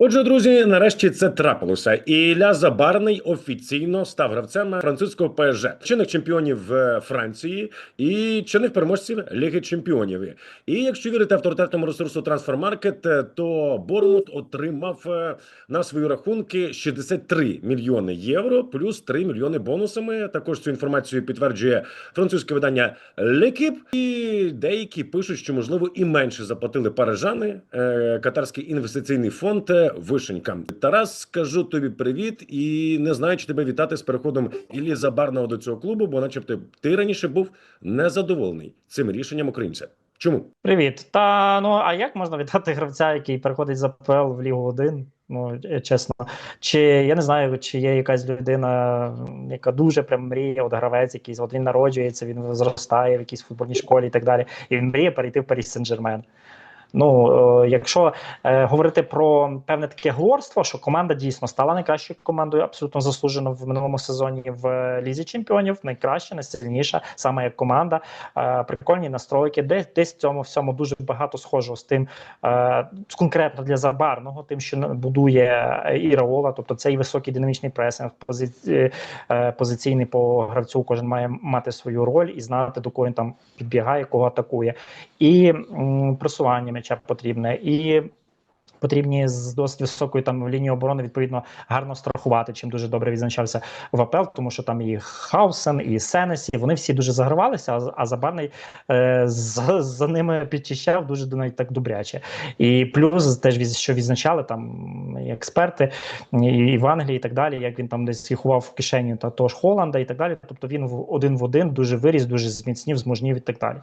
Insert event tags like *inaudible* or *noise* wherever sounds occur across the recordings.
Отже, друзі, нарешті це трапилося. І Ілля Забарний офіційно став гравцем французького ПСЖ, чинних чемпіонів е, Франції і чинних переможців Ліги Чемпіонів. І якщо вірити авторитетному ресурсу Трансфермаркет, е, то Борнмут отримав е, на свої рахунки 63 мільйони євро, плюс 3 мільйони бонусами. Також цю інформацію підтверджує французьке видання Лекіп. І деякі пишуть, що можливо і менше заплатили парижани. Катарський інвестиційний фонд Вишенька. Тарас, скажу тобі привіт, і не знаю, чи тебе вітати з переходом Іллі Забарного до цього клубу, бо, начебто, ти раніше був незадоволений цим рішенням українця. Чому? Привіт. Та ну а як можна вітати гравця, який переходить з АПЛ в Лігу 1? Ну е, чесно, чи я не знаю, чи є якась людина, яка дуже прям мріє, от гравець, якийсь от він народжується, він зростає в якійсь футбольній школі і так далі. І він мріє перейти в Парі Сен-Жермен. Ну, е, якщо е, говорити про певне таке глорство, що команда дійсно стала найкращою командою, абсолютно заслужено в минулому сезоні в Лізі Чемпіонів, найкраща, найсильніша, саме як команда, е, прикольні настройки. Десь десь в цьому всьому дуже багато схожого з тим, е, конкретно для Забарного, тим, що будує і Раола, тобто цей високий динамічний пресинг, позиції, е, позиційний по гравцю, кожен має мати свою роль і знати, до кого він там підбігає, кого атакує, і м, просування м'яча потрібне, і потрібні з досить високої там лінії оборони відповідно гарно страхувати, чим дуже добре відзначався в АПЛ, тому що там і Хаусен, і Сенесі, вони всі дуже загравалися, а, а Забарний е, з, за ними підчищав дуже навіть так добряче. І плюс теж що відзначали там експерти і, і в Англії, і так далі, як він там десь ховав в кишені та того ж Холланда і так далі. Тобто він в один в один дуже виріс, дуже зміцнів, зможнів і так далі.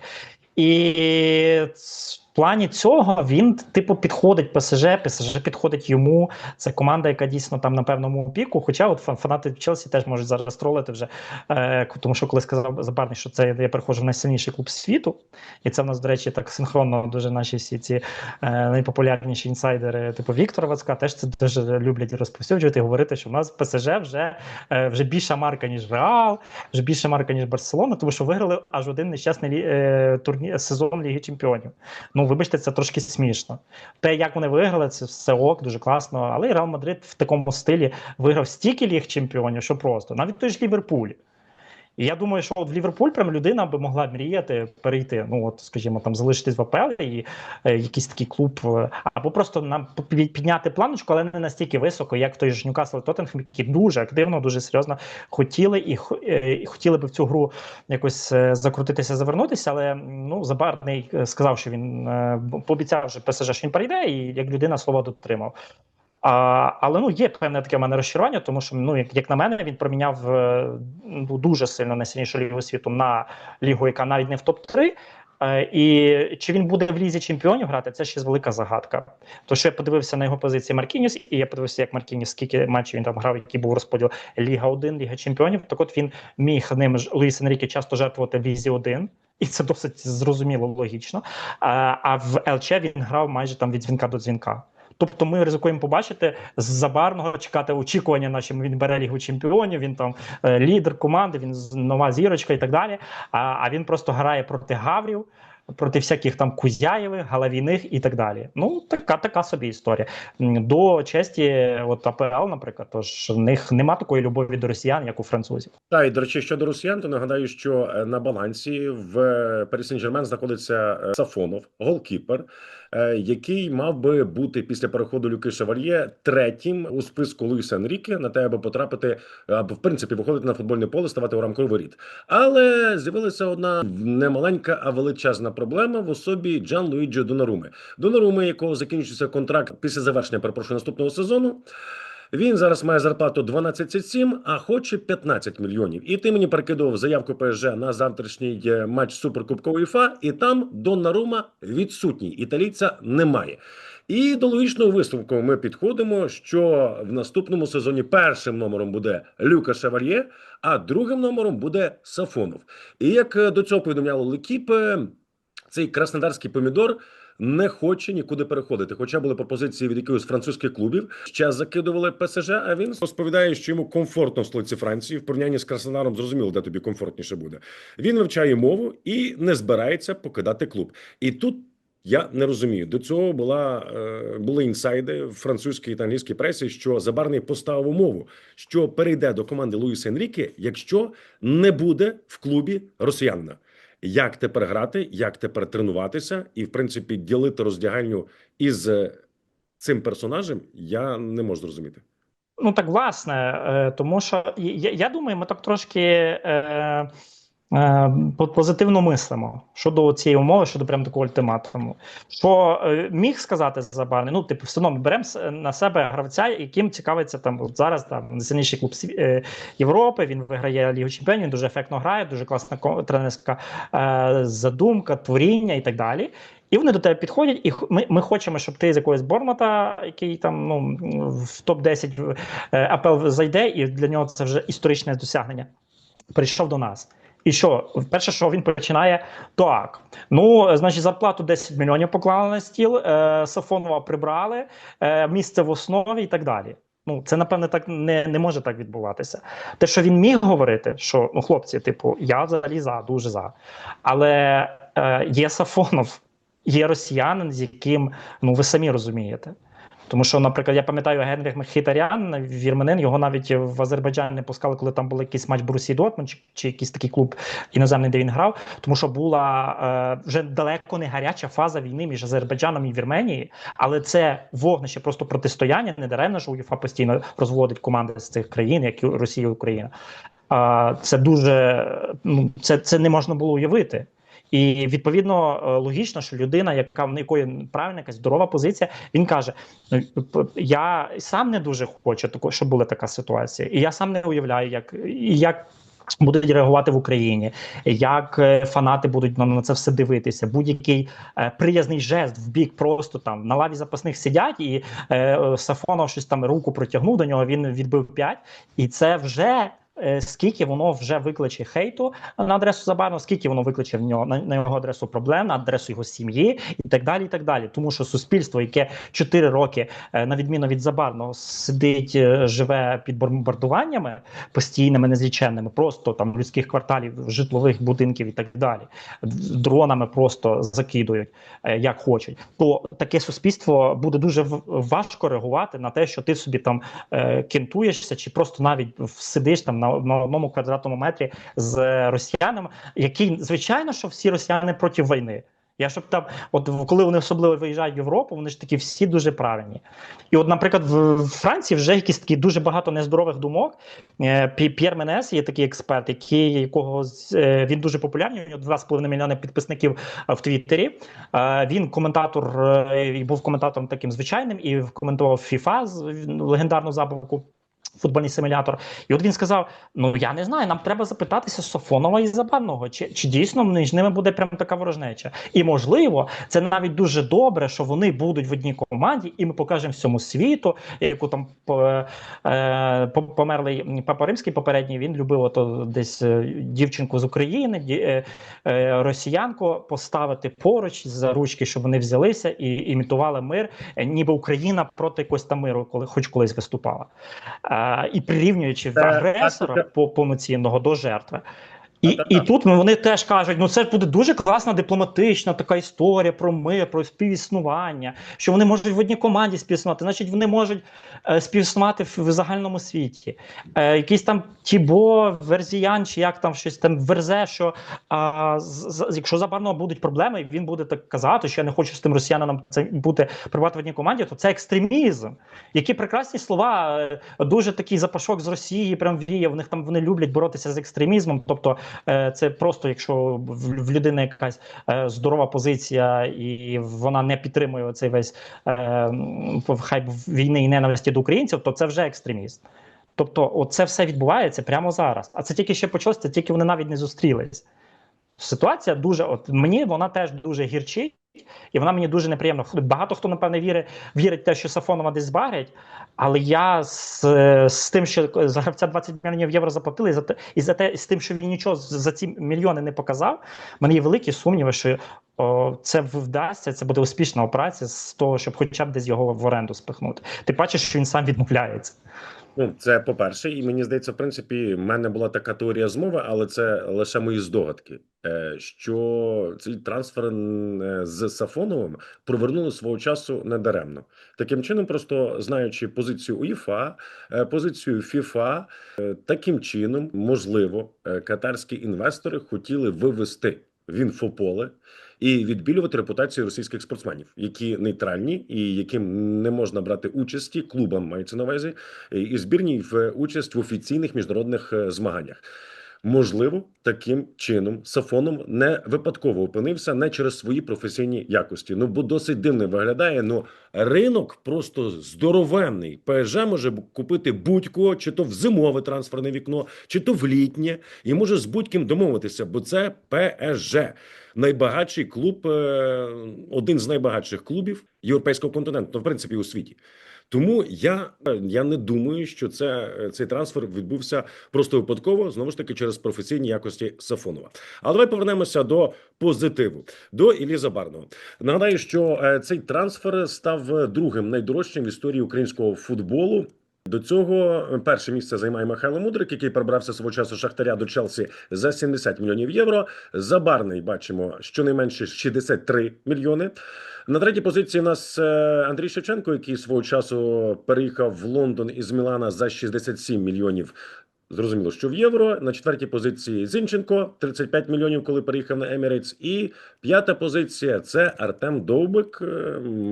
І в плані цього він, типу, підходить ПСЖ, ПСЖ підходить йому. Це команда, яка дійсно там на певному піку. Хоча от фанати Челсі теж можуть зараз тролити вже. Е, тому що коли сказав Забарний, що це я переходжу в найсильніший клуб світу, і це в нас, до речі, так синхронно дуже наші всі ці е, найпопулярніші інсайдери, типу Віктора Вацка, теж це дуже люблять розповсюджувати і говорити, що в нас ПСЖ вже, е, вже більша марка, ніж Реал, вже більша марка, ніж Барселона, тому що виграли аж один нещасний е, турні... сезон Ліги Чемпіонів. Ну, вибачте, це трошки смішно. Те, як вони виграли, це все ок, дуже класно. Але Реал Мадрид в такому стилі виграв стільки ліг чемпіонів, що просто навіть той ж Ліверпуль. І я думаю, що от в Ліверпуль прям людина би могла мріяти перейти. Ну от, скажімо, там залишитись в АПЛ і е, якийсь такий клуб, е, або просто нам підняти планочку, але не настільки високо, як той ж Ньюкасл Тоттенхем, які дуже активно, дуже серйозно хотіли і, е, і хотіли би в цю гру якось е, закрутитися, завернутися. Але ну Забарний е, сказав, що він е, пообіцяв вже ПСЖ, що він перейде, і як людина слово дотримав. А, але ну є певне таке в мене розчарування, тому що ну як, як на мене, він проміняв е, ну, дуже сильно найсильнішу лігу світу на лігу, яка навіть не в топ 3 Е, і чи він буде в лізі чемпіонів грати, це ще велика загадка. То що я подивився на його позиції Маркініс, і я подивився, як Маркініс, скільки матчів він там грав, який був розподіл Ліга 1, Ліга Чемпіонів. Так от він міг ним Луїс Енріке часто жертвувати в Лізі 1, і це досить зрозуміло логічно. А, а в ЛЧ він грав майже там від дзвінка до дзвінка. Тобто ми ризикуємо побачити з забарного чекати очікування, наші він бере лігу чемпіонів. Він там е, лідер команди, він нова зірочка і так далі. А, а він просто грає проти гаврів, проти всяких там кузяєвих, галавійних і так далі. Ну така така собі історія. До честі, от АПЛ, наприклад, тож в них нема такої любові до росіян, як у французів. Та і до речі, щодо росіян, то нагадаю, що е, на балансі в Сен-Жермен знаходиться е, Сафонов, голкіпер, який мав би бути після переходу Люки Шевальє третім у списку Луїса Енріке на те, аби потрапити або в принципі виходити на футбольне поле, ставати у рамковий воріт. Але з'явилася одна немаленька, а величезна проблема в особі Джан Луїджо Донаруми. Донаруми, якого закінчується контракт після завершення перепрошую наступного сезону. Він зараз має зарплату 12,7, а хоче 15 мільйонів. І ти мені перекидував заявку ПСЖ на завтрашній е, матч Суперкубка УЄФА, і там Доннарума відсутній. Італійця немає. І до логічного висновку ми підходимо, що в наступному сезоні першим номером буде Люка Шевальє, а другим номером буде Сафонов. І як е, до цього повідомляло Лекіп, цей краснодарський помідор не хоче нікуди переходити. Хоча були пропозиції від якихось французьких клубів, ще закидували ПСЖ. А він розповідає, що йому комфортно в столиці Франції. В порівнянні з Краснодаром зрозуміло, де тобі комфортніше буде. Він вивчає мову і не збирається покидати клуб. І тут Я не розумію. До цього була е, були інсайди в французькій та англійській пресі, що Забарний поставив умову, що перейде до команди Луїса Енріке, якщо не буде в клубі росіянина. Як тепер грати, як тепер тренуватися, і в принципі ділити роздягальню із е, цим персонажем, я не можу зрозуміти. Ну так власне, е, тому що я, я думаю, ми так трошки е, позитивно мислимо щодо цієї умови, щодо прям такого ультиматуму. Що е, міг сказати Забарний, ну, типу, все одно беремо на себе гравця, яким цікавиться там от зараз там найсильніший клуб е, Європи. Він виграє Лігу Чемпіонів, дуже ефектно грає, дуже класна тренерська е, задумка, творіння і так далі. І вони до тебе підходять, і ми, ми хочемо, щоб ти з якогось Бормата, який там ну в топ 10 е, АПЛ зайде, і для нього це вже історичне досягнення. Прийшов до нас. І що? Перше, що він починає, так. Ну, значить, зарплату 10 мільйонів поклали на стіл, е, Сафонова прибрали, е, місце в основі і так далі. Ну, це, напевне, так не, не може так відбуватися. Те, що він міг говорити, що ну, хлопці, типу, я взагалі за, дуже за. Але е, є Сафонов, є росіянин, з яким ну ви самі розумієте. Тому що, наприклад, я пам'ятаю Генріх Мхітарян, вірменин, його навіть в Азербайджан не пускали, коли там був якийсь матч Брусі Дортмунд чи, чи якийсь такий клуб іноземний, де він грав. Тому що була е, вже далеко не гаряча фаза війни між Азербайджаном і Вірменією, але це вогнище просто протистояння. Не даремно, що УЄФА постійно розводить команди з цих країн, як Росія і Україна. А це дуже ну це, це не можна було уявити. І відповідно е, логічно, що людина, яка в якої правильна якась здорова позиція, він каже: «Ну, я сам не дуже хочу тако, щоб була така ситуація, і я сам не уявляю, як як. Будуть реагувати в Україні, як е, фанати будуть на, це все дивитися. Будь-який е, приязний жест в бік просто там на лаві запасних сидять, і е, Сафонов щось там руку протягнув до нього. Він відбив п'ять, і це вже скільки воно вже викличе хейту на адресу Забарного, скільки воно викличе в нього на, на його адресу проблем, на адресу його сім'ї і так далі. і так далі. Тому що суспільство, яке 4 роки, е, на відміну від Забарного, сидить, е, живе під бомбардуваннями постійними, незліченними, просто там людських кварталів, житлових будинків і так далі. Дронами просто закидують е, як хочуть. То таке суспільство буде дуже важко реагувати на те, що ти собі там е, кентуєшся, чи просто навіть сидиш там на, на одному квадратному метрі з росіянами, які звичайно, що всі росіяни проти війни. Я щоб там, от коли вони особливо виїжджають в Європу, вони ж такі всі дуже правильні. І, от, наприклад, в Франції вже якісь такі дуже багато нездорових думок. Е, П'єр Менес є такий експерт, який якого е, він дуже популярний. У нього 2,5 мільйони підписників е, в Твіттері. Він коментатор і був коментатором таким звичайним і коментував FIFA, з- легендарну забавку. Футбольний симулятор, і от він сказав: Ну я не знаю, нам треба запитатися Софонова і Забарного, чи, чи дійсно між ними буде прям така ворожнеча. І можливо, це навіть дуже добре, що вони будуть в одній команді, і ми покажемо всьому світу, яку там е, померлий Папа Римський попередній. Він любив ото десь е, дівчинку з України, ді- е, е, росіянку поставити поруч за ручки, щоб вони взялися і імітували мир, ніби Україна проти якогось там миру, коли хоч колись виступала. Е, і прирівнюючи Це- агресора це- по- повноцінного до жертви. І, і тут вони теж кажуть: ну це ж буде дуже класна дипломатична така історія про мир, про співіснування, що вони можуть в одній команді співіснувати, значить вони можуть е, співіснувати в, в загальному світі. Е, якийсь там Тібо, Верзіян, чи як там щось там верзе, що а, з, з- якщо забарного будуть проблеми, він буде так казати, що я не хочу з тим росіянином це бути прибувати в одній команді, то це екстремізм. Які прекрасні слова, е, дуже такий запашок з Росії, прям віє. В них там вони люблять боротися з екстремізмом. Тобто, це просто якщо в, людини якась е, здорова позиція, і вона не підтримує цей весь хайп хай війни і ненависті до українців, то це вже екстреміст. Тобто, оце все відбувається прямо зараз. А це тільки ще почалося, це тільки вони навіть не зустрілись. Ситуація дуже, от мені вона теж дуже гірчить, і вона мені дуже неприємна. Багато хто, напевне, вірить, вірить в те, що Сафонова десь збагрять, але я з, з тим, що за гравця 20 мільйонів євро заплатили, і за те, і за те, з тим, що він нічого за ці мільйони не показав, в мене є великі сумніви, що о, це вдасться, це буде успішна операція з того, щоб хоча б десь його в оренду спихнути. Ти бачиш, що він сам відмовляється. Ну, це по-перше, і мені здається, в принципі, в мене була така теорія змови, але це лише мої здогадки. е, Що цей трансфер е, з Сафоновим провернули свого часу недаремно. Таким чином, просто знаючи позицію УЄФА, е, позицію ФІФА, таким чином, можливо, катарські інвестори хотіли вивести в інфополе і відбілювати репутацію російських спортсменів, які нейтральні і яким не можна брати участі клубам, мається на увазі, і- збірній збірні в участь в офіційних міжнародних е, змаганнях. Можливо, таким чином Сафоном не випадково опинився не через свої професійні якості. Ну бо досить дивно виглядає. Ну ринок просто здоровенний. ПСЖ може купити будь-кого, чи то в зимове трансферне вікно, чи то в літнє, і може з будь-ким домовитися, бо це ПСЖ. Найбагатший клуб, е, один з найбагатших клубів європейського континенту, ну, в принципі, у світі. Тому я, я не думаю, що це цей трансфер відбувся просто випадково, знову ж таки, через професійні якості Сафонова. Але давай повернемося до позитиву, до Іллі Забарного. Нагадаю, що е, цей трансфер став другим найдорожчим в історії українського футболу. До цього е, перше місце займає Михайло Мудрик, який перебрався свого часу Шахтаря до Челсі за 70 мільйонів євро. Забарний бачимо щонайменше 63 мільйони. На третій позиції у нас е, Андрій Шевченко, який свого часу переїхав в Лондон із Мілана за 67 мільйонів. Зрозуміло, що в євро. На четвертій позиції Зінченко 35 мільйонів, коли переїхав на Емірейтс. І п'ята позиція це Артем Довбик, е,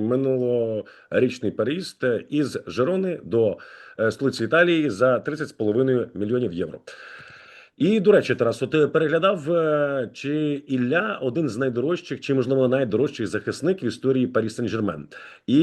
минулорічний переїзд е, із Жерони до е, столиці Італії за 30,5 мільйонів євро. І до речі, Тарас, ти переглядав, е, чи Ілля один з найдорожчих, чи можливо найдорожчих захисник в історії Парі Сен-Жермен. І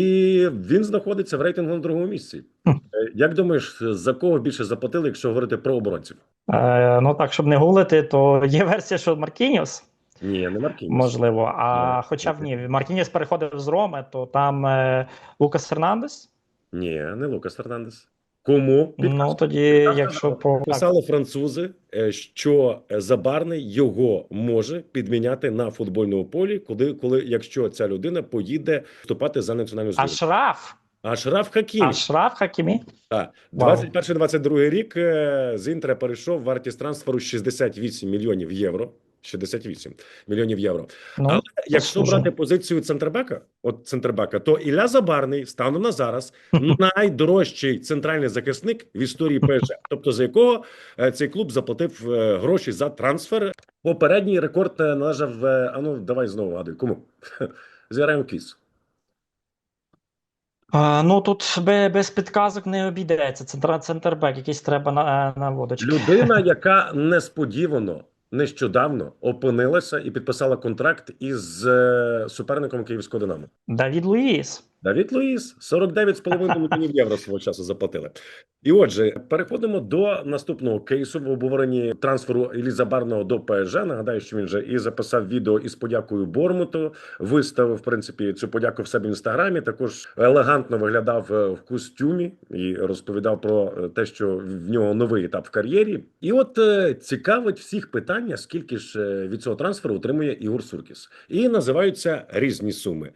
він знаходиться в рейтингу на другому місці. Е, Як думаєш, за кого більше заплатили, якщо говорити про оборонців? Е, ну так, щоб не гуглити, то є версія, що Маркініус, Ні, не Маркінь. можливо. А Ну, хоча б ні, Маркініус переходив з Роми, то там е, Лукас Фернандес. Ні, не Лукас Фернандес. Кому Ну тоді, якщо по писали французи, е, що Забарний його може підміняти на футбольному полі, коли, коли якщо ця людина поїде вступати за національну збірну. Ашраф, А Шраф Хакімі, Ашраф Хакімі. Так, Вау. 21-22 рік е, з Інтера перейшов вартість трансферу 68 мільйонів євро. 68 мільйонів євро. Ну, Але якщо заслужено. брати позицію центрбека, от центрбека, то Ілля Забарний станом на зараз найдорожчий центральний захисник в історії ПСЖ, тобто за якого е, цей клуб заплатив е, гроші за трансфер. Попередній рекорд е, належав. А ну давай знову гадуй. Кому *laughs* зіграємо квіз. А, ну тут без підказок не обійдеться. Центра центрбек, якийсь треба на, на водочку. Людина, *laughs* яка несподівано нещодавно опинилася і підписала контракт із е, суперником Київського Динамо. Давід Луїс. Давід Луїс 49,5 мільйонів євро свого часу заплатили. І отже, переходимо до наступного кейсу в обговоренні трансферу Еліза Барного до ПСЖ. Нагадаю, що він вже і записав відео із подякою Бормуту. Виставив в принципі цю подяку в себе в інстаграмі. Також елегантно виглядав е, в костюмі і розповідав про е, те, що в нього новий етап в кар'єрі. І от е, цікавить всіх питання, скільки ж від цього трансферу отримує Ігор Суркіс, і називаються різні суми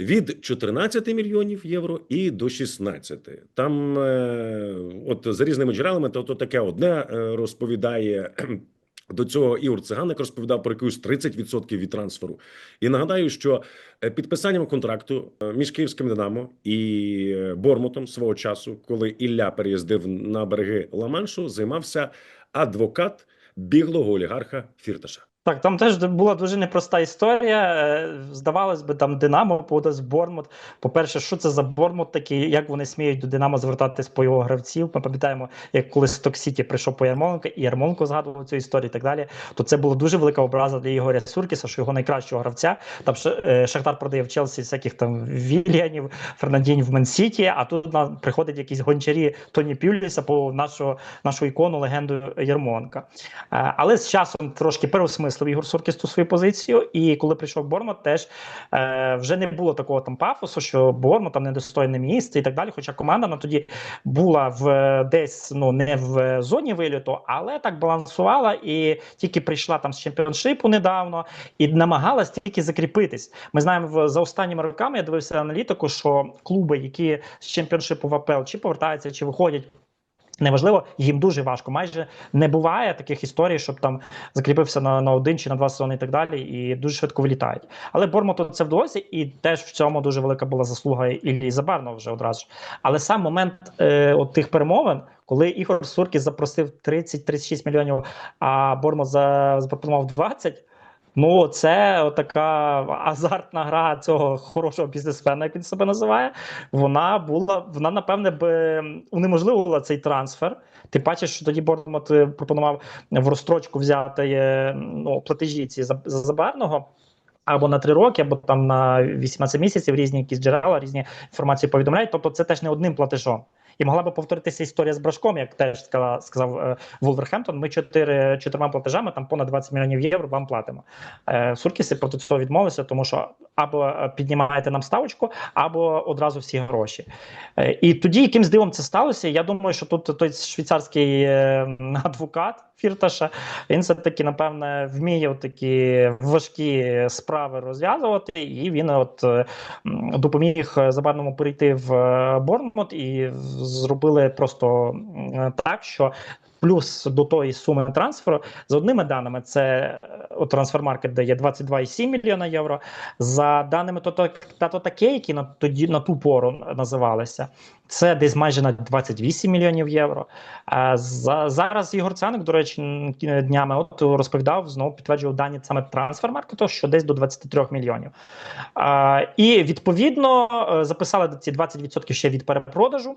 від 14 мільйонів євро і до 16. Там, е, от за різними джерелами, то, то таке одне е, розповідає. *clears throat* До цього Ігор Циганик розповідав про якусь 30% від трансферу. І нагадаю, що е, підписанням контракту між Київським Динамо і Бормутом свого часу, коли Ілля переїздив на береги Ла-Маншу, займався адвокат біглого олігарха Фірташа. Так, там теж була дуже непроста історія. Е, Здавалось би, там Динамо подасть Бормут. По-перше, що це за Бормут такий, як вони сміють до Динамо звертатись по його гравців. Ми пам'ятаємо, як коли Сток Сіті прийшов по Ярмоленко, і Ярмоленко згадував цю історію і так далі. То це була дуже велика образа для Ігоря Суркіса, що його найкращого гравця. Там е, Шахтар продає в Челсі всяких там Вільянів, Фернандінь в Менсіті, а тут на, приходить якісь гончарі Тоні Пюліса по нашу, нашу ікону, легенду Ярмоленка. Е, Але з часом трошки переосмислив Ігор Суркіс свою позицію. І коли прийшов Бормут, теж е, вже не було такого там пафосу, що Бормут там недостойне місце і так далі. Хоча команда на тоді була в десь ну не в зоні виліту, але так балансувала і тільки прийшла там з чемпіоншипу недавно і намагалась тільки закріпитись. Ми знаємо за останніми роками. Я дивився аналітику, що клуби, які з чемпіоншипу в АПЛ чи повертаються, чи виходять Неважливо, їм дуже важко. Майже не буває таких історій, щоб там закріпився на, на один чи на два сезони і так далі, і дуже швидко вилітають. Але Бормуту це вдалося, і теж в цьому дуже велика була заслуга Іллі Забарного вже одразу. ж. Але сам момент е, от тих перемовин, коли Ігор Суркіс запросив 30-36 мільйонів, а Бормут за, запропонував 20, Ну, це така азартна гра цього хорошого бізнесмена, як він себе називає. Вона була, вона напевне би унеможливила цей трансфер. Ти бачиш, що тоді Бормут е, пропонував в розстрочку взяти е, ну, платежі ці за, за забарного. Або на 3 роки, або там на 18 місяців різні якісь джерела, різні інформації повідомляють. Тобто, це теж не одним платежом. І могла би повторитися історія з Брашком, як теж сказав, сказав е, Вулверхемптон. Ми чотири чотирма платежами, там понад 20 мільйонів євро вам платимо. Е, Суркіси проти цього відмовилися, тому що або е, піднімаєте нам ставочку, або одразу всі гроші. І тоді яким дивом це сталося. Я думаю, що тут той швейцарський адвокат Фірташа він все таки напевне вміє такі важкі справи розв'язувати, і він от е, допоміг Забарному перейти в е, Борнмут і зробили просто так, що. Плюс до тої суми трансферу за одними даними, це е, от трансфермаркет дає 22,7 мільйона євро. За даними Тато Таке, які на тоді на ту пору називалися, це десь майже на 28 мільйонів євро. А за зараз Ігор Цяник, до речі, днями от розповідав знову підтверджував дані саме трансфермаркету, що десь до 23 мільйонів. А, і відповідно е, записали ці 20% ще від перепродажу.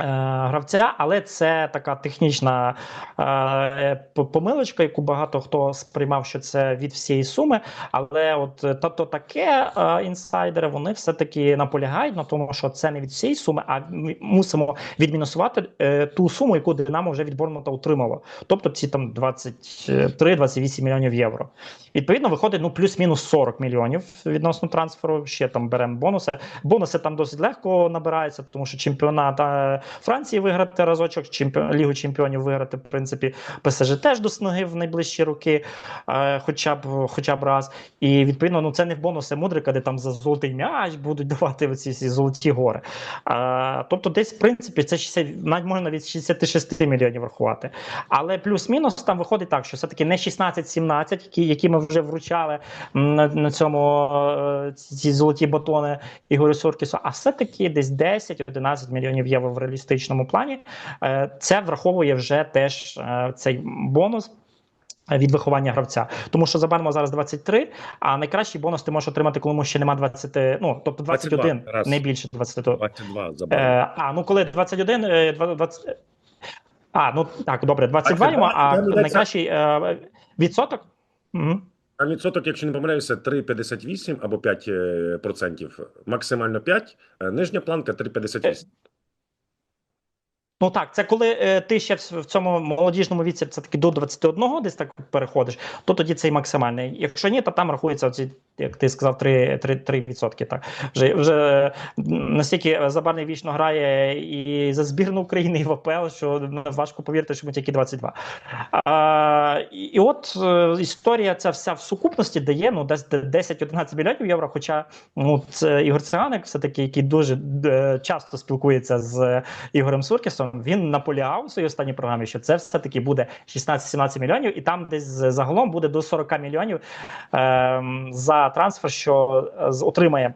Е, Гравця, але це така технічна е, помилочка, яку багато хто сприймав, що це від всієї суми. Але от е, тобто таке е, інсайдери вони все-таки наполягають на тому, що це не від всієї суми, а ми мусимо відмінусувати е, ту суму, яку Динамо вже від Борнмута отримало. Тобто ці там 23-28 мільйонів євро. Відповідно, виходить ну плюс-мінус 40 мільйонів відносно трансферу. Ще там беремо бонуси. Бонуси там досить легко набираються, тому що чемпіонат е, Франції виграти разочок, чемпіон, Лігу чемпіонів виграти, в принципі, ПСЖ теж до сноги в найближчі роки, е, хоча б хоча б раз. І відповідно, ну це не бонуси Мудрика, де там за золотий м'яч будуть давати оці всі золоті гори. Е, тобто, десь в принципі це 60, навіть можна від 66 мільйонів рахувати. Але плюс-мінус там виходить так, що все-таки не 16-17, які, які ми вже вручали на, на цьому е, ці ці золоті батони Ігорю Суркісу, а все-таки десь 10-11 мільйонів євро в реалістичному плані. Е, Це враховує вже теж е, цей бонус. Від виховання гравця, тому що Забармо зараз 23, а найкращий бонус ти можеш отримати, коли йому ще нема 20, ну тобто 21, 22, раз. не більше 22. 22 забрали. Е, а ну коли 21, е, 20, а ну так, добре, 22 йому, а найкращий е, відсоток. Угу. Там відсоток, якщо не помиляюся, 3,58 або 5 е, процентів, максимально 5, е, нижня планка 3,58. Ну так, це коли е, ти ще в, цьому молодіжному віці це таки до 21 десь так переходиш, то тоді цей максимальний. Якщо ні, то там рахується оці, як ти сказав, 3%. 3, 3%. Так. Вже, вже настільки забарний вічно грає і за збірну України, і в АПЛ, що важко повірити, що ми тільки 22. А, і, і от е, історія ця вся в сукупності дає ну, десь 10-11 мільйонів євро. Хоча ну, це Ігор Циганик, все-таки, який дуже е, часто спілкується з Ігорем Суркісом, він наполягав у своїй останній програмі, що це все-таки буде 16-17 мільйонів, і там десь загалом буде до 40 мільйонів е, за трансфер, що е, отримає.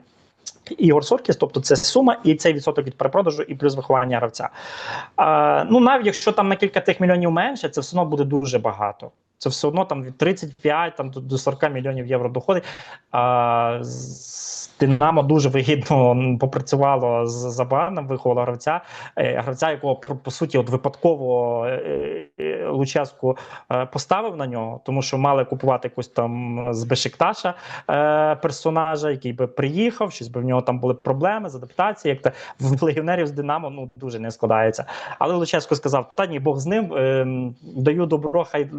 Ігор Суркіс, тобто це сума і цей відсоток від перепродажу, і плюс виховання гравця. Е, ну навіть якщо там на кілька тих мільйонів менше, це все одно буде дуже багато. Це все одно там від 35 там, до, до 40 мільйонів євро доходить. А, Динамо дуже вигідно *laughs* попрацювало з Забарном, виховало гравця, е, гравця, якого по, суті от випадково е, е, Луческу поставив на нього, тому що мали купувати якусь там з Бешикташа персонажа, який би приїхав, щось би в нього там були проблеми з адаптацією. Як то в легіонерів з Динамо ну дуже не складається. Але Луческо сказав: та ні, Бог з ним, е, даю добро, хай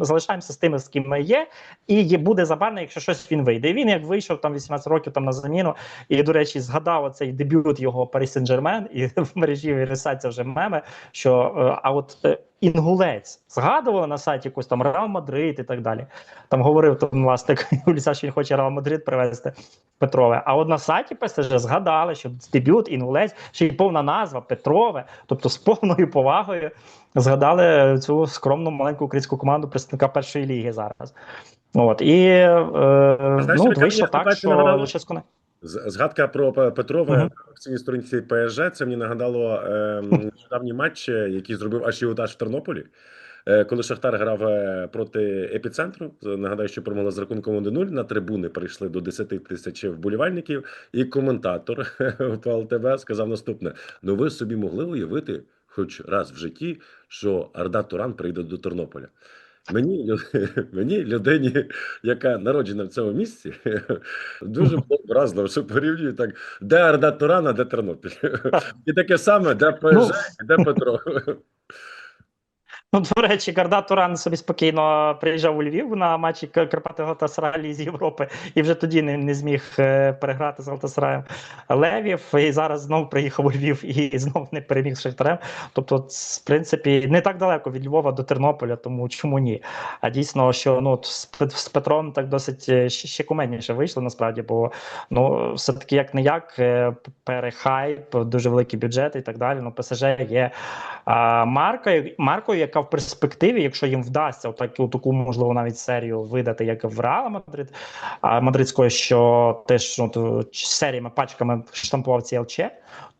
залишаємося з тими, з ким ми є, і буде забарне, якщо щось він вийде. Він як вийшов там 18 років там на заміну, і, до речі, згадав оцей дебют його Paris Saint-Germain, і *laughs* в мережі вирисаться вже меми, що е, а от. Інгулець згадували на сайті якусь там Реал Мадрид і так далі. Там говорив там власник Уліса, *laughs* що він хоче Реал Мадрид привезти. Петрове. А от на сайті ПСЖ згадали, що дебют інгулець, ще й повна назва Петрове, тобто з повною повагою згадали цю скромну маленьку українську команду представника першої ліги зараз. От і е, знаєш, ну, вийшло так, що? Луческу не Згадка про Петрова Мгм. на офіційній сторінці ПСЖ. Це мені нагадало е, *laughs* нещодавній матч, е, який зробив ажіотаж в Тернополі. Е, Коли Шахтар грав проти епіцентру, нагадаю, що промовила з рахунком 1-0, на трибуни прийшли до 10 тисяч вболівальників, і коментатор *laughs* УПЛ ТВ сказав наступне: ну ви собі могли уявити, хоч раз в житті, що Арда Туран прийде до Тернополя. Мені, *laughs* мені, людині, яка народжена в цьому місці, *laughs* дуже було вразливо, що порівнюю так, де Арда Турана, де Тернопіль. *laughs* І таке саме, де ПСЖ, де Петро. Ну, до речі, Карда Туран собі спокійно приїжджав у Львів на матчі Карпати Галатасарай з Європи і вже тоді не, не зміг е, переграти з Галатасараєм Левів. І зараз знов приїхав у Львів і *laughs* знов не переміг з Шахтарем. Тобто, в принципі, не так далеко від Львова до Тернополя, тому чому ні? А дійсно, що ну з, Пет- з Петром так досить е, ще, куменніше вийшло насправді, бо ну все-таки як не як перехайп, дуже великий бюджет і так далі. Ну, ПСЖ є а, маркою, маркою, яка в перспективі, якщо їм вдасться отаку таку, можливо, навіть серію видати, як в Реала Мадрид, мадридської, що теж ну, серіями пачками штампував ці ЛЧ,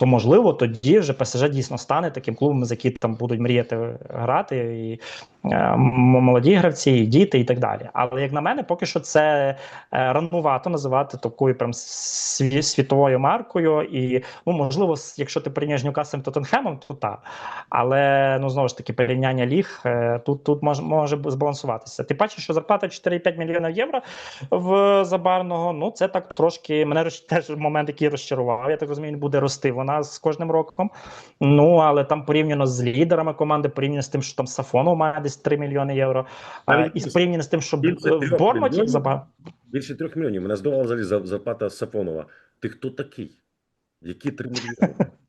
то можливо тоді вже ПСЖ дійсно стане таким клубом, за які там будуть мріяти грати, і е, молоді гравці, і діти, і так далі. Але як на мене, поки що це е, ранувато називати такою прям сві- світовою маркою. І ну можливо, якщо ти порівняєш Ньюкаслом Тоттенхемом, то так. Але ну знову ж таки порівняння ліг е, тут, тут може, може збалансуватися. Ти бачиш, що зарплата 4,5 мільйонів євро в забарного. Ну це так трошки мене теж момент, який розчарував. Я так розумію, він буде рости вона з кожним роком. Ну але там порівняно з лідерами команди, порівняно з тим, що там Сафонов має десь 3 мільйони євро. А, і порівняно з тим, що в Бормуті мільйонів. Більше трьох мільйонів. Мене здивувала взагалі за- зарплата Сафонова. Ти хто такий? Які три мільйони? *laughs*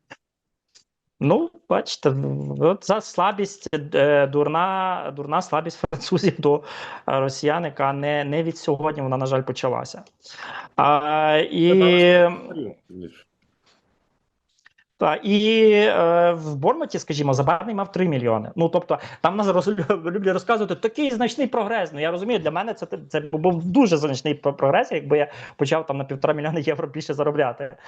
Ну, бачите, от за слабість, е, дурна, дурна слабість французів до росіян, яка не, не від сьогодні, вона, на жаль, почалася. А, і, та, і е, в Бормуті, скажімо, Забарний мав 3 мільйони. Ну, тобто, там нас *laughs* люблять розказувати такий значний прогрес. Ну, я розумію, для мене це, це був дуже значний прогрес, якби я почав там на півтора мільйона євро більше заробляти. Е,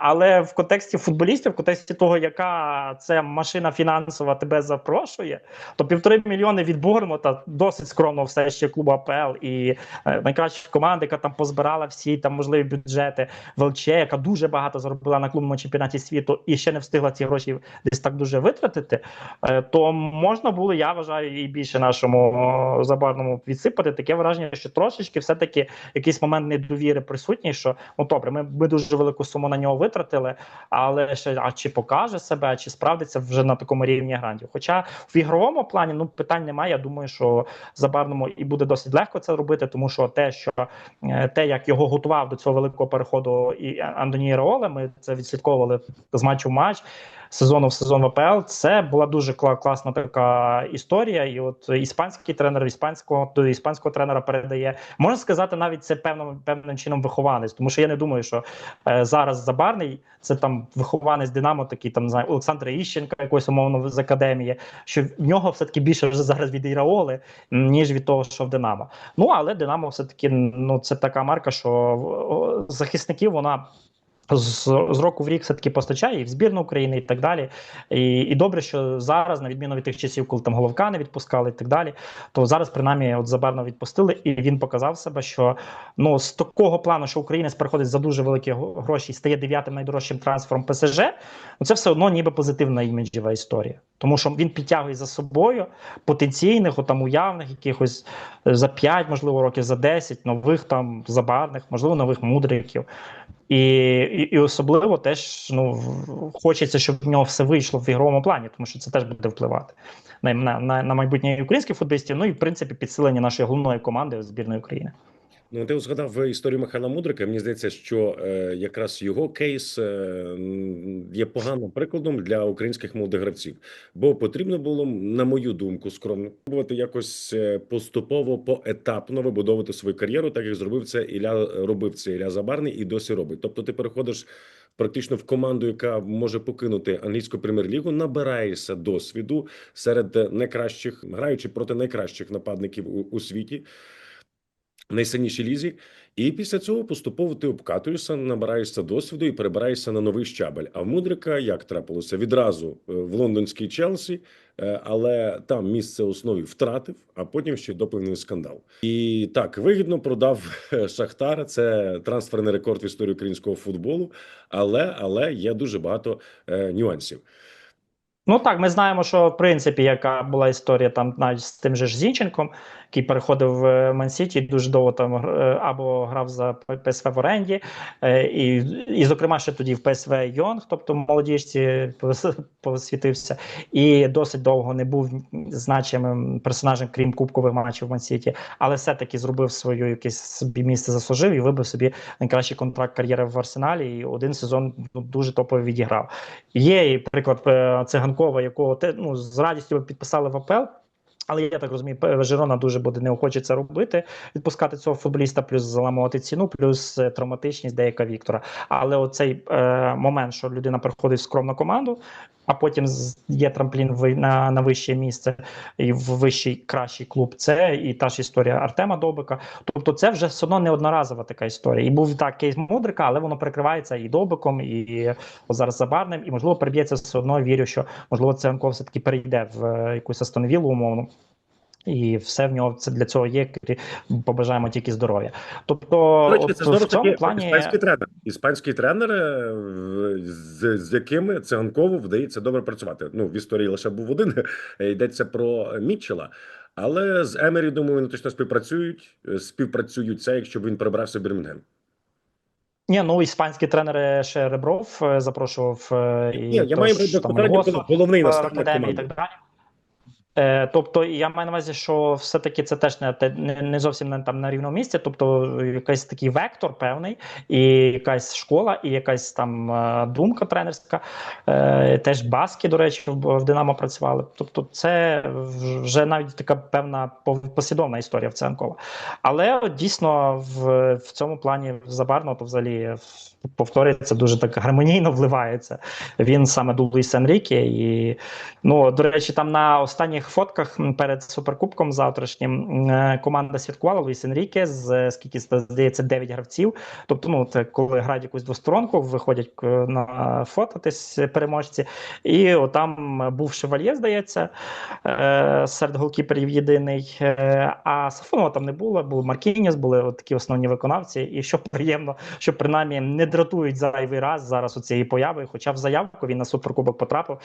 але в контексті футболістів, в контексті того, яка це машина фінансова тебе запрошує, то півтори мільйони від Бормута досить скромно все ще клубу АПЛ і е, найкраща команда, яка там позбирала всі там можливі бюджети ВЛЧ, яка дуже багато заробила на клубному чемпіонаті світу і ще не встигла ці гроші десь так дуже витратити, е, то можна було, я вважаю, і більше нашому забарному відсипати. Таке враження, що трошечки все-таки якийсь момент недовіри присутній, що ну добре, ми, ми дуже велику суму на нього витратили, але ще а чи покаже себе, чи справдиться вже на такому рівні грантів. Хоча в ігровому плані ну питань немає. Я думаю, що забарному і буде досить легко це робити, тому що те, що е, те, як його готував до цього великого переходу, і Антоній Раоле, ми це відслідковували з матчу в матч. Сезону в сезон в АПЛ це була дуже класна така історія. І от іспанський тренер іспанського до іспанського тренера передає. Можна сказати, навіть це певним певним чином вихованець, тому що я не думаю, що е, зараз забарний це там вихованець Динамо, такий там не знаю, Олександра Іщенка, якогось умовно з академії. Що в нього все таки більше вже зараз від Іраоли, ніж від того, що в Динамо. Ну але Динамо, все таки ну це така марка, що захисників вона. З, з року в рік все таки постачає і в збірну України, і так далі. І, і добре, що зараз, на відміну від тих часів, коли там головка не відпускали, і так далі, то зараз принаймні от Забарно відпустили, і він показав себе, що ну з такого плану, що українець приходить за дуже великі гроші і стає дев'ятим найдорожчим трансфером ПСЖ, ну це все одно ніби позитивна іміджева історія. Тому що він підтягує за собою потенційних, отам уявних, якихось е, за 5, можливо, років, за 10 нових там забарних, можливо, нових мудриків. І, і, і особливо теж ну хочеться, щоб в нього все вийшло в ігровому плані, тому що це теж буде впливати на, на, на, майбутнє українських футболістів. Ну і в принципі підсилення нашої головної команди збірної України. Ну, ти згадав історію Михайла Мудрика. Мені здається, що е, якраз його кейс е, є поганим прикладом для українських молодих гравців, бо потрібно було, на мою думку, скромно пробувати якось е, поступово поетапно вибудовувати свою кар'єру, так як зробив це Ілля робив це Ілля Забарний і досі робить. Тобто, ти переходиш практично в команду, яка може покинути англійську прем'єр-лігу, набираєшся досвіду серед найкращих, граючи проти найкращих нападників у, у світі найсильнішій лізі, і після цього поступово ти обкатуєшся, набираєшся досвіду і перебираєшся на новий щабель. А в Мудрика як трапилося відразу е, в лондонській Челсі, е, але там місце основі втратив, а потім ще й допливний скандал. І так вигідно продав е, Шахтар. Це трансферний рекорд в історії українського футболу. Але але є дуже багато нюансів. Ну так, ми знаємо, що в принципі, яка була історія там навіть з тим же ж Зінченком, який переходив в Мансіті, дуже довго там е, або грав за ПСВ в оренді, е, і, і, зокрема, ще тоді в ПСВ Йонг, тобто молодіжці посвітився, і досить довго не був значимим персонажем, крім кубкових матчів в Мансіті, але все-таки зробив свою якесь собі місце заслужив і вибив собі найкращий контракт кар'єри в Арсеналі. І один сезон ну, дуже топово відіграв. Є і приклад е, циганкова, якого те ну з радістю підписали в АПЛ. Але я так розумію, Жерона дуже буде неохоче це робити, відпускати цього футболіста, плюс заламувати ціну, плюс е, травматичність деяка Віктора. Але оцей е, момент, що людина приходить в скромну команду, а потім є трамплін на, на вище місце і в вищий кращий клуб. Це і та ж історія Артема Добика. Тобто, це вже все одно не одноразова така історія. І був так кейс Мудрика, але воно прикривається і Добиком, і і зараз Забарним, і можливо приб'ється все одно. Вірю, що можливо Циганков все таки перейде в е, якусь остановілу умовну. І все в нього це для цього є. Побажаємо тільки здоров'я. Тобто, речі, от це в цьому плані іспанський тренер. Іспанський тренер, е, з, з якими циганкову вдається добре працювати. Ну в історії лише був один. е, Йдеться про Мітчела. Але з Емері, думаю, вони точно співпрацюють. е, Співпрацюють це, якщо б він прибрався в Бірмінгем. ні, ну іспанські тренери ще Ребров запрошував і Ні, я маю головний наставник академії і так далі. Е, тобто, я маю на увазі, що все-таки це теж не, не, не зовсім на, там на рівному місці, тобто якийсь такий вектор певний, і якась школа, і якась там е, думка тренерська. Е, теж баски, до речі, в, Динамо працювали. Тобто, це вже навіть така певна послідовна історія в Ценкова. Але дійсно в, в цьому плані забарно, то взагалі повторюється дуже так гармонійно вливається. Він саме до Луїса Енріке. І ну до речі, там на останніх фотках перед суперкубком завтрашнім е, команда святкувала Луїс Енріке з скільки здається 9 гравців. Тобто, ну це коли грають якусь двосторонку, виходять е, на фототись переможці, і отам був шевальє, здається, е, серед голкіперів єдиний. А Сафонова там не було, був Маркініс, були такі основні виконавці. І що приємно, що принаймні не дратують зайвий раз зараз у цієї появи. Хоча в заявку він на суперкубок потрапив.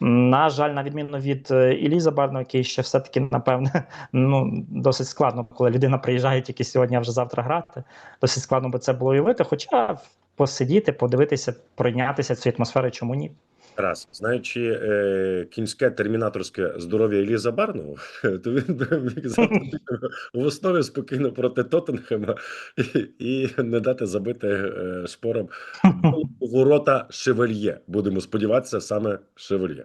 На жаль, на відміну від е, Іллі Забарного, який ще все-таки, напевне, *laughs* ну досить складно, коли людина приїжджає тільки сьогодні, а вже завтра грати. Досить складно би це було уявити. Хоча посидіти, подивитися, пройнятися цю атмосферу, чому ні? Раз, знаючи е, кінське термінаторське здоров'я Іллі Забарного, *laughs* то він міг завтра в основі спокійно проти Тоттенхема і, і не дати забити е, шпором *laughs* ворота Шевельє. Будемо сподіватися, саме Шевельє.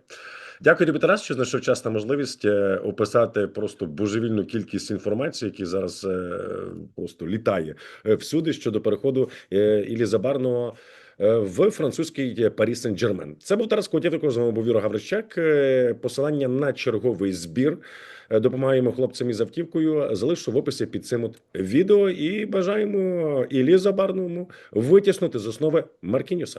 Дякую тобі, Тарас, що знайшов час та можливість е, описати просто божевільну кількість інформації, які зараз е, просто літає е, всюди щодо переходу Іллі Забарного в французький Парі Сен-Джермен. Це був Тарас Котєв, також з вами був Юра Гаврищак. Е, Посилання на черговий збір. Е, Допомагаємо хлопцям із автівкою. Залишу в описі під цим от відео і бажаємо Іллі Забарному витіснути з основи Маркінюса.